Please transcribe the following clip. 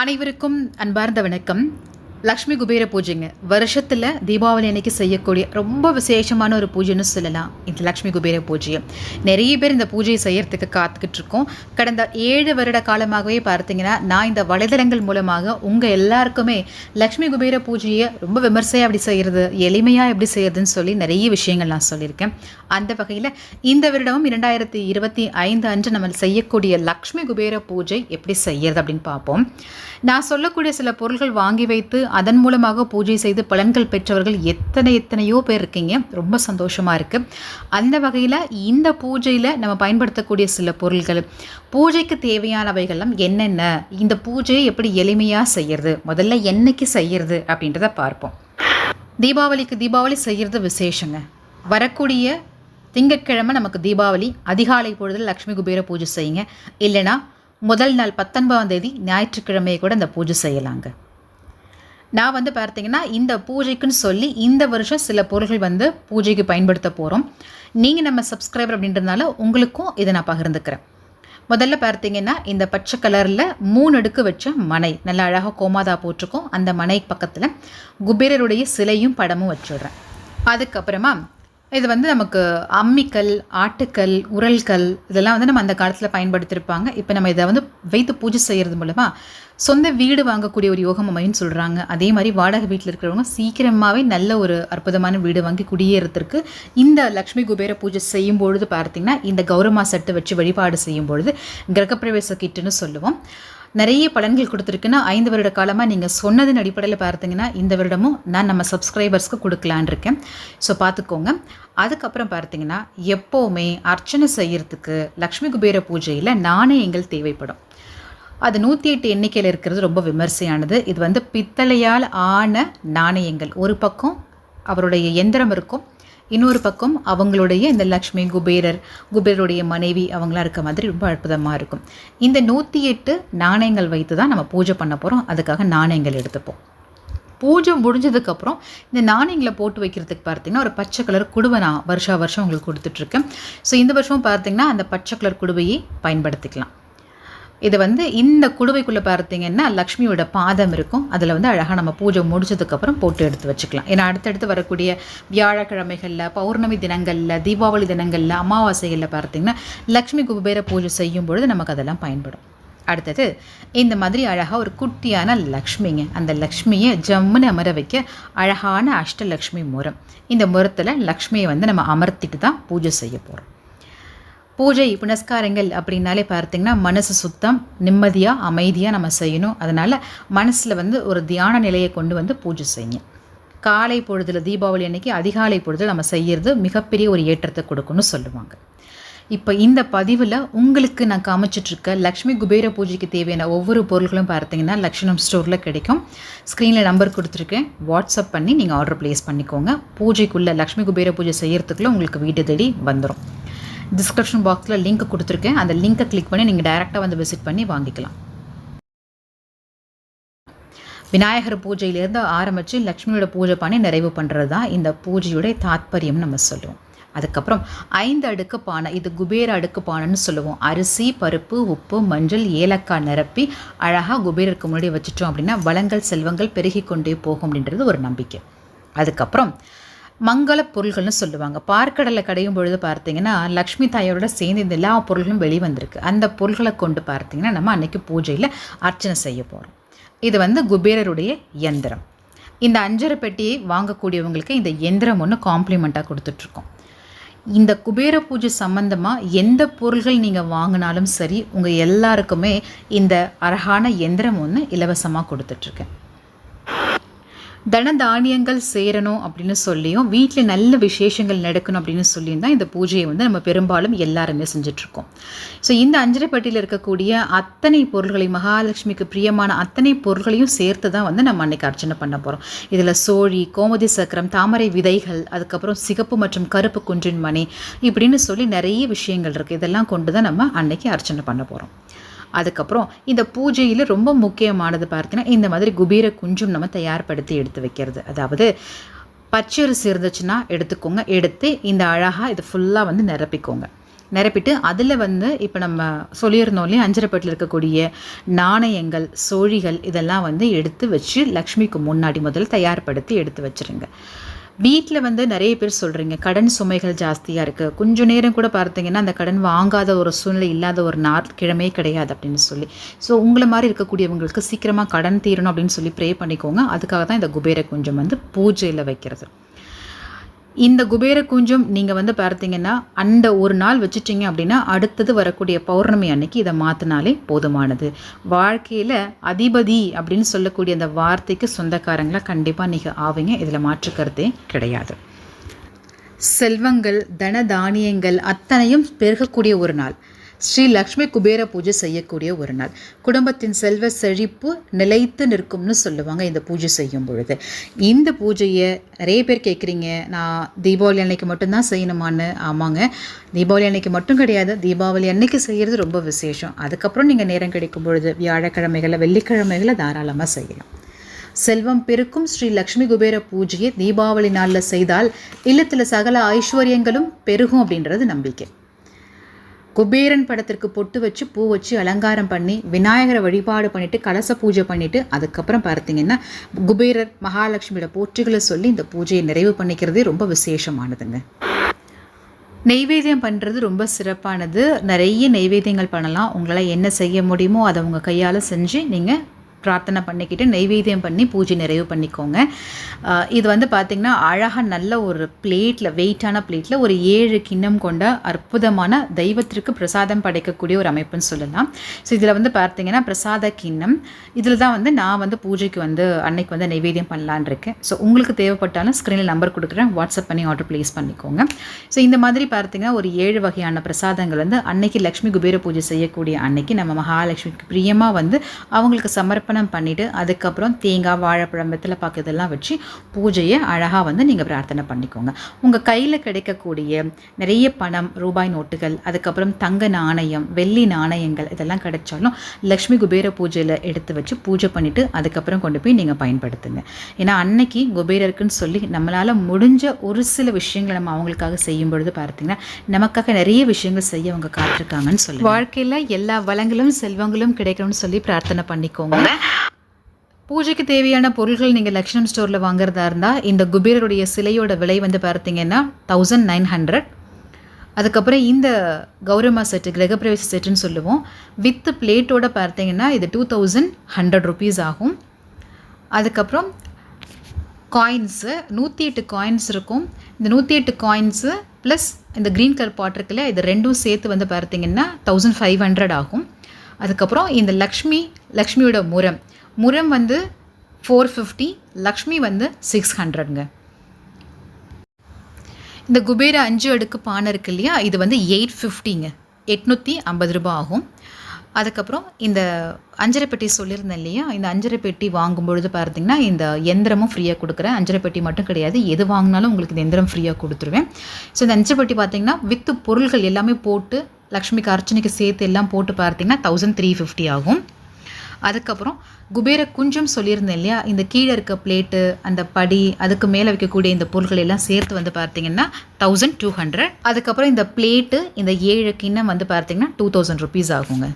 அனைவருக்கும் அன்பார்ந்த வணக்கம். லக்ஷ்மி குபேர பூஜைங்க. வருஷத்தில் தீபாவளி அன்னைக்கு செய்யக்கூடிய ரொம்ப விசேஷமான ஒரு பூஜைன்னு சொல்லலாம். இந்த லக்ஷ்மி குபேர பூஜையை. நிறைய பேர் இந்த பூஜையை செய்யறதுக்கு காத்துக்கிட்டு இருக்கோம். கடந்த ஏழு வருட காலமாகவே பார்த்தீங்கன்னா நான் இந்த வலைதளங்கள் மூலமாக உங்கள் எல்லாருக்குமே லக்ஷ்மி குபேர பூஜையை ரொம்ப விமர்சையாக எப்படி செய்கிறது எளிமையாக எப்படி செய்யறதுன்னு சொல்லி நிறைய விஷயங்கள் நான் சொல்லியிருக்கேன். அந்த வகையில் இந்த வருடமும் இரண்டாயிரத்தி இருபத்தி ஐந்து அன்று நம்ம செய்யக்கூடிய லக்ஷ்மி குபேர பூஜை எப்படி செய்யறது அப்படின்னு பார்ப்போம். நான் சொல்லக்கூடிய சில பொருள்கள் வாங்கி வைத்து அதன் மூலமாக பூஜை செய்து பலன்கள் பெற்றவர்கள் எத்தனை எத்தனையோ பேர் இருக்கீங்க. ரொம்ப சந்தோஷமாக இருக்குது அந்த வகையில் இந்த பூஜையில் நம்ம பயன்படுத்தக்கூடிய சில பொருள்கள் பூஜைக்கு தேவையானவைகள்லாம் என்னென்ன இந்த பூஜையை எப்படி எளிமையாக செய்யறது முதல்ல என்னைக்கு செய்யறது அப்படின்றத பார்ப்போம். தீபாவளிக்கு தீபாவளி செய்கிறது விசேஷங்க. வரக்கூடிய திங்கட்கிழமை நமக்கு தீபாவளி அதிகாலை பொழுதில் லக்ஷ்மி குபேர பூஜை செய்யுங்க. இல்லைனா முதல் நாள் பத்தொன்பதாம் தேதி ஞாயிற்றுக்கிழமையை கூட அந்த பூஜை செய்யலாங்க. நான் வந்து பார்த்தீங்கன்னா இந்த பூஜைக்குன்னு சொல்லி இந்த வருஷம் சில பொருள்கள் வந்து பூஜைக்கு பயன்படுத்த போகிறோம் நீங்கள் நம்ம சப்ஸ்கிரைபர் அப்படின்றதுனால உங்களுக்கும் இதை நான் பகிர்ந்துக்கிறேன். முதல்ல பார்த்தீங்கன்னா இந்த பச்சை கலரில் மூணு அடுக்கு வச்ச மனை நல்லா அழகாக கோமாதா போட்டிருக்கோம். அந்த மனை பக்கத்தில் குபேரருடைய சிலையும் படமும் வச்சுடுறேன். அதுக்கப்புறமா இது வந்து நமக்கு அம்மிக்கல் ஆட்டுக்கல் உரல்கல் இதெல்லாம் வந்து நம்ம அந்த காலத்தில் பயன்படுத்தியிருப்பாங்க இப்போ நம்ம இதை வந்து வைத்து பூஜை செய்கிறது மூலமாக சொந்த வீடு வாங்கக்கூடிய ஒரு யோகம் அமைன்னு சொல்கிறாங்க அதே மாதிரி வாடகை வீட்டில் இருக்கிறவங்க சீக்கிரமாகவே நல்ல ஒரு அற்புதமான வீடு வாங்கி குடியேறதுக்கு இந்த லக்ஷ்மி குபேர பூஜை செய்யும் பொழுது பார்த்தீங்கன்னா இந்த கௌரமா சட்டு வச்சு வழிபாடு செய்யும் பொழுது கிரகப்பிரவேச கிட்டுன்னு சொல்லுவோம். நிறைய பலன்கள் கொடுத்துருக்குன்னா ஐந்து வருட காலமாக நீங்கள் சொன்னதின் அடிப்படையில் பார்த்தீங்கன்னா இந்த வருடமும் நான் நம்ம சப்ஸ்கிரைபர்ஸ்க்கு கொடுக்கலான் இருக்கேன் ஸோ பார்த்துக்கோங்க. அதுக்கப்புறம் பார்த்தீங்கன்னா எப்போவுமே அர்ச்சனை செய்கிறதுக்கு லக்ஷ்மி குபேர பூஜையில் நாணயங்கள் தேவைப்படும். அது நூற்றி எட்டு எண்ணிக்கையில் இருக்கிறது ரொம்ப விமர்சையானது. இது வந்து பித்தளையால் ஆன நாணயங்கள். ஒரு பக்கம் அவருடைய எந்திரம் இருக்கும் இன்னொரு பக்கம் அவங்களுடைய இந்த லக்ஷ்மி குபேரர் குபேரருடைய மனைவி அவங்களாம் இருக்க மாதிரி ரொம்ப அற்புதமாக இருக்கும். இந்த நூற்றி எட்டு நாணயங்கள் வைத்து தான் நம்ம பூஜை பண்ண போகிறோம் அதுக்காக நாணயங்கள் எடுத்துப்போம். பூஜை முடிஞ்சதுக்கப்புறம் இந்த நாணயங்களை போட்டு வைக்கிறதுக்கு பார்த்தீங்கன்னா ஒரு பச்சை கலர் குடுவை நான் வருஷா வருஷம் உங்களுக்கு கொடுத்துட்ருக்கேன் ஸோ இந்த வருஷம் பார்த்தீங்கன்னா அந்த பச்சை கலர் குடுவையை பயன்படுத்திக்கலாம். இது வந்து இந்த குடுவைக்குள்ளே பார்த்தீங்கன்னா லக்ஷ்மியோட பாதம் இருக்கும். அதில் வந்து அழகாக நம்ம பூஜை முடிச்சதுக்கப்புறம் போட்டு எடுத்து வச்சுக்கலாம். ஏன்னா அடுத்தடுத்து வரக்கூடிய வியாழக்கிழமைகளில் பௌர்ணமி தினங்களில் தீபாவளி தினங்களில் அமாவாசைகளில் பார்த்தீங்கன்னா லக்ஷ்மி குபேர பூஜை செய்யும் பொழுது நமக்கு அதெல்லாம் பயன்படும். அடுத்தது இந்த மாதிரி அழகாக ஒரு குட்டியான லக்ஷ்மிங்க. அந்த லக்ஷ்மியை ஜம்முன்னு அமர வைக்க அழகான அஷ்டலக்ஷ்மி முரம். இந்த முறத்தில் லக்ஷ்மியை வந்து நம்ம அமர்த்திட்டு தான் பூஜை செய்ய போகிறோம் பூஜை புனஸ்காரங்கள் அப்படின்னாலே பார்த்தீங்கன்னா மனசு சுத்தம் நிம்மதியாக அமைதியாக நம்ம செய்யணும். அதனால் மனசில் வந்து ஒரு தியான நிலையை கொண்டு வந்து பூஜை செய்யுங்க. காலை பொழுதில் தீபாவளி அன்னைக்கு அதிகாலை பொழுதில் நம்ம செய்கிறது மிகப்பெரிய ஒரு ஏற்றத்தை கொடுக்குன்னு சொல்லுவாங்க. இப்போ இந்த பதிவில் உங்களுக்கு நான் காமிச்சிட்ருக்க லக்ஷ்மி குபேர பூஜைக்கு தேவையான ஒவ்வொரு பொருட்களும் பார்த்தீங்கன்னா லக்ஷ்மணம் ஸ்டோரில் கிடைக்கும். ஸ்க்ரீனில் நம்பர் கொடுத்துருக்கேன். வாட்ஸ்அப் பண்ணி நீங்கள் ஆர்டர் ப்ளேஸ் பண்ணிக்கோங்க. பூஜைக்குள்ளே லக்ஷ்மி குபேர பூஜை செய்கிறதுக்குள்ளே உங்களுக்கு வீடு தேடி வந்துடும் டிஸ்கிரிப்ஷன் பாக்ஸில் லிங்க் கொடுத்துருக்கேன். அந்த லிங்க்கை கிளிக் பண்ணி நீங்கள் டைரெக்டாக வந்து விசிட் பண்ணி வாங்கிக்கலாம். விநாயகர் பூஜையிலேருந்து ஆரம்பித்து லக்ஷ்மியோட பூஜை பண்ணி நிறைவு பண்ணுறது தான் இந்த பூஜையுடைய தாத்பரியம் நம்ம சொல்லுவோம். அதுக்கப்புறம் ஐந்து அடுக்கு பானை இது குபேர அடுக்கு பானைன்னு சொல்லுவோம். அரிசி பருப்பு உப்பு மஞ்சள் ஏலக்காய் நிரப்பி அழகாக குபேரருக்கு முன்னாடி வச்சுட்டோம் அப்படின்னா வளங்கள் செல்வங்கள் பெருகி கொண்டே போகும் அப்படின்றது ஒரு நம்பிக்கை. அதுக்கப்புறம் மங்கள பொருள்கள்னு சொல்லுவாங்க. பார்க்கடலை கடையும் பொழுது பார்த்தீங்கன்னா லக்ஷ்மி தாயோட சேர்ந்து இந்த எல்லா பொருள்களும் வெளிவந்திருக்கு. அந்த பொருள்களை கொண்டு பார்த்தீங்கன்னா நம்ம அன்னைக்கு பூஜையில் அர்ச்சனை செய்ய போகிறோம் இது வந்து குபேரருடைய எந்திரம். இந்த அஞ்சரை பெட்டியை வாங்கக்கூடியவங்களுக்கு இந்த எந்திரம் ஒன்று காம்ப்ளிமெண்ட்டாக கொடுத்துட்ருக்கோம். இந்த குபேர பூஜை சம்மந்தமாக எந்த பொருள்கள் நீங்கள் வாங்கினாலும் சரி உங்கள் எல்லாருக்குமே இந்த அழகான எந்திரம் ஒன்று இலவசமாக கொடுத்துட்ருக்கேன். தன தானியங்கள் சேரணும் அப்படின்னு சொல்லியும் வீட்டில் நல்ல விசேஷங்கள் நடக்கணும் அப்படின்னு சொல்லியும் தான் இந்த பூஜையை வந்து நம்ம பெரும்பாலும் எல்லாருமே செஞ்சிட்ருக்கோம். ஸோ இந்த அஞ்சரைப்பட்டியில் இருக்கக்கூடிய அத்தனை பொருள்களை மகாலட்சுமிக்கு பிரியமான அத்தனை பொருள்களையும் சேர்த்து தான் வந்து நம்ம அன்னைக்கு அர்ச்சனை பண்ண போகிறோம் இதில் சோழி கோமதி சக்கரம் தாமரை விதைகள் அதுக்கப்புறம் சிகப்பு மற்றும் கருப்பு குன்றின் மணி இப்படின்னு சொல்லி நிறைய விஷயங்கள் இருக்குது இதெல்லாம் கொண்டு தான் நம்ம அன்னைக்கு அர்ச்சனை பண்ண போகிறோம் அதுக்கப்புறம் இந்த பூஜையில் ரொம்ப முக்கியமானது பார்த்தீங்கன்னா இந்த மாதிரி குபீர குஞ்சும் நம்ம தயார்படுத்தி எடுத்து வைக்கிறது. அதாவது பச்சரிசி இருந்துச்சுன்னா எடுத்துக்கோங்க. எடுத்து இந்த அழகாக இது ஃபுல்லாக வந்து நிரப்பிக்கோங்க. நிரப்பிட்டு அதில் வந்து இப்போ நம்ம சொல்லியிருந்தோம் இல்லையா அஞ்சரைப்பட்டில் இருக்கக்கூடிய நாணயங்கள் சோழிகள் இதெல்லாம் வந்து எடுத்து வச்சு லக்ஷ்மிக்கு முன்னாடி முதல்ல தயார்படுத்தி எடுத்து வச்சுருங்க. வீட்டில் வந்து நிறைய பேர் சொல்கிறீங்க கடன் சுமைகள் ஜாஸ்தியாக இருக்குது கொஞ்சம் நேரம் கூட பார்த்தீங்கன்னா அந்த கடன் வாங்காத ஒரு சூழ்நிலை இல்லாத ஒரு நாள் கிழமையே கிடையாது அப்படின்னு சொல்லி. ஸோ உங்களை மாதிரி இருக்கக்கூடியவங்களுக்கு சீக்கிரமாக கடன் தீரணும் அப்படின்னு சொல்லி ப்ரே பண்ணிக்கோங்க. அதுக்காக தான் இந்த குபேர குஞ்சம் வந்து பூஜையில் வைக்கிறது. இந்த குபேர குஞ்சம் நீங்கள் வந்து பார்த்தீங்கன்னா அந்த ஒரு நாள் வச்சுட்டீங்க அப்படின்னா அடுத்தது வரக்கூடிய பௌர்ணமி அன்னைக்கு இதை மாற்றினாலே போதுமானது. வாழ்க்கையில் அதிபதி அப்படின்னு சொல்லக்கூடிய அந்த வார்த்தைக்கு சொந்தக்காரங்களாக கண்டிப்பாக நீங்கள் ஆவீங்க. இதில் மாற்றுக்கிறதே கிடையாது. செல்வங்கள் தன தானியங்கள் அத்தனையும் பெருகக்கூடிய ஒரு நாள். ஸ்ரீ லக்ஷ்மி குபேர பூஜை செய்யக்கூடிய ஒரு நாள். குடும்பத்தின் செல்வ செழிப்பு நிலைத்து நிற்கும்னு சொல்லுவாங்க இந்த பூஜை செய்யும் பொழுது. இந்த பூஜையை நிறைய பேர் கேட்குறீங்க. நான் தீபாவளி அன்னைக்கு மட்டும்தான் செய்யணுமான்னு ஆமாங்க. தீபாவளி அன்னைக்கு மட்டும் கிடையாது. தீபாவளி அன்னைக்கு செய்கிறது ரொம்ப விசேஷம். அதுக்கப்புறம் நீங்கள் நேரம் கிடைக்கும் பொழுது வியாழக்கிழமைகளில் வெள்ளிக்கிழமைகளை தாராளமாக செய்யலாம். செல்வம் பெருக்கும் ஸ்ரீ லக்ஷ்மி குபேர பூஜையை தீபாவளி நாளில் செய்தால் இல்லத்தில் சகல ஐஸ்வர்யங்களும் பெருகும் அப்படின்றது நம்பிக்கை. குபேரன் படத்திற்கு பொட்டு வச்சு பூ வச்சு அலங்காரம் பண்ணி விநாயகரை வழிபாடு பண்ணிவிட்டு கலச பூஜை பண்ணிவிட்டு அதுக்கப்புறம் பார்த்தீங்கன்னா குபேரர் மகாலட்சுமியோட போற்றிகளை சொல்லி இந்த பூஜையை நிறைவு பண்ணிக்கிறதே ரொம்ப விசேஷமானதுங்க. நெய்வேத்தியம் பண்ணுறது ரொம்ப சிறப்பானது. நிறைய நெய்வேத்தியங்கள் பண்ணலாம். உங்களால் என்ன செய்ய முடியுமோ அதை உங்கள் கையால் செஞ்சு நீங்கள் பிரார்த்தனை பண்ணிக்கிட்டு நெய்வேத்தியம் பண்ணி பூஜை நிறைவு பண்ணிக்கோங்க. இது வந்து பார்த்திங்கன்னா அழகாக நல்ல ஒரு பிளேட்டில் வெயிட்டான பிளேட்டில் ஒரு ஏழு கிண்ணம் கொண்ட அற்புதமான தெய்வத்திற்கு பிரசாதம் படைக்கக்கூடிய ஒரு அமைப்புன்னு சொல்லலாம். ஸோ இதில் வந்து பார்த்திங்கன்னா பிரசாத கிண்ணம். இதில் தான் வந்து நான் வந்து பூஜைக்கு வந்து அன்னைக்கு வந்து நைவேத்தியம் பண்ணலான் இருக்கேன். ஸோ உங்களுக்கு தேவைப்பட்டாலும் ஸ்க்ரீனில் நம்பர் கொடுக்குறேன். வாட்ஸ்அப் பண்ணி ஆர்டர் ப்ளேஸ் பண்ணிக்கோங்க. ஸோ இந்த மாதிரி பார்த்திங்கன்னா ஒரு ஏழு வகையான பிரசாதங்கள் வந்து அன்னைக்கு லக்ஷ்மி குபேர பூஜை செய்யக்கூடிய அன்னைக்கு நம்ம மகாலட்சுமிக்கு பிரியமாக வந்து அவங்களுக்கு சமர்ப்ப அர்ப்பணம் பண்ணிவிட்டு அதுக்கப்புறம் தேங்காய் வாழைப்பழம் வெத்தலை பாக்கு இதெல்லாம் வச்சு பூஜையை அழகாக வந்து நீங்கள் பிரார்த்தனை பண்ணிக்கோங்க. உங்கள் கையில் கிடைக்கக்கூடிய நிறைய பணம் ரூபாய் நோட்டுகள் அதுக்கப்புறம் தங்க நாணயம் வெள்ளி நாணயங்கள் இதெல்லாம் கிடைச்சாலும் லக்ஷ்மி குபேர பூஜையில் எடுத்து வச்சு பூஜை பண்ணிவிட்டு அதுக்கப்புறம் கொண்டு போய் நீங்கள் பயன்படுத்துங்க. ஏன்னா அன்னைக்கு குபேரருக்குன்னு சொல்லி நம்மளால் முடிஞ்ச ஒரு சில விஷயங்களை நம்ம அவங்களுக்காக செய்யும் பொழுது பார்த்தீங்கன்னா நமக்காக நிறைய விஷயங்கள் செய்ய அவங்க காத்திருக்காங்கன்னு சொல்லி வாழ்க்கையில் எல்லா வளங்களும் செல்வங்களும் கிடைக்கணும்னு சொல்லி பிரார்த்தனை பண்ணிக்கோங்க. பூஜைக்கு தேவையான பொருட்கள் நீங்கள் லக்ஷ்மம் ஸ்டோரில் வாங்குறதா இருந்தால் இந்த குபேரருடைய சிலையோட விலை வந்து பார்த்தீங்கன்னா தௌசண்ட் நைன் ஹண்ட்ரட் அதுக்கப்புறம் இந்த கௌரமா செட்டு கிரகப்பிரவேச செட்டுன்னு சொல்லுவோம். வித் பிளேட்டோட பார்த்தீங்கன்னா இது டூ தௌசண்ட் ஹண்ட்ரட் ருபீஸ் ஆகும். அதுக்கப்புறம் காயின்ஸு நூற்றி எட்டு காயின்ஸ் இருக்கும். இந்த நூற்றி எட்டு காயின்ஸு ப்ளஸ் இந்த க்ரீன் கலர் பாட் இருக்குல்ல இது ரெண்டும் சேர்த்து வந்து பார்த்தீங்கன்னா தௌசண்ட் ஃபைவ் ஹண்ட்ரட் ஆகும். அதுக்கப்புறம் இந்த லக்ஷ்மி லக்ஷ்மியோட முரம் முரம் வந்து ஃபோர் ஃபிஃப்டி லக்ஷ்மி வந்து சிக்ஸ் ஹண்ட்ரட்ங்க இந்த குபேர அஞ்சு அடுக்கு பானை இருக்கு இல்லையா? இது வந்து எயிட் ஃபிஃப்டிங்க எட்நூற்றி ஐம்பது ரூபா ஆகும். அதுக்கப்புறம் இந்த அஞ்சரை பெட்டி சொல்லியிருந்தேன் இல்லையா? இந்த அஞ்சரை பெட்டி வாங்கும் பொழுது பார்த்தீங்கன்னா இந்த எந்திரமும் ஃப்ரீயாக கொடுக்குறேன். அஞ்சரை பெட்டி மட்டும் கிடையாது. எது வாங்கினாலும் உங்களுக்கு இந்த எந்திரம் ஃப்ரீயாக கொடுத்துருவேன். ஸோ இந்த அஞ்சரை பெட்டி பார்த்தீங்கன்னா வித்து பொருள்கள் எல்லாமே போட்டு லக்ஷ்மிக்கு அர்ச்சனைக்கு சேர்த்து எல்லாம் போட்டு பார்த்தீங்கன்னா தௌசண்ட் த்ரீ ஃபிஃப்டி ஆகும். அதுக்கப்புறம் குபேர குஞ்சம் சொல்லியிருந்தேன் இல்லையா? இந்த கீழே இருக்க பிளேட்டு அந்த படி அதுக்கு மேலே வைக்கக்கூடிய இந்த பொருட்கள் எல்லாம் சேர்த்து வந்து பார்த்தீங்கன்னா தௌசண்ட் டூ ஹண்ட்ரட் அதுக்கப்புறம் இந்த பிளேட்டு இந்த ஏழு கிண்ணம் வந்து பார்த்தீங்கன்னா டூ தௌசண்ட் ருபீஸ் ஆகுங்க.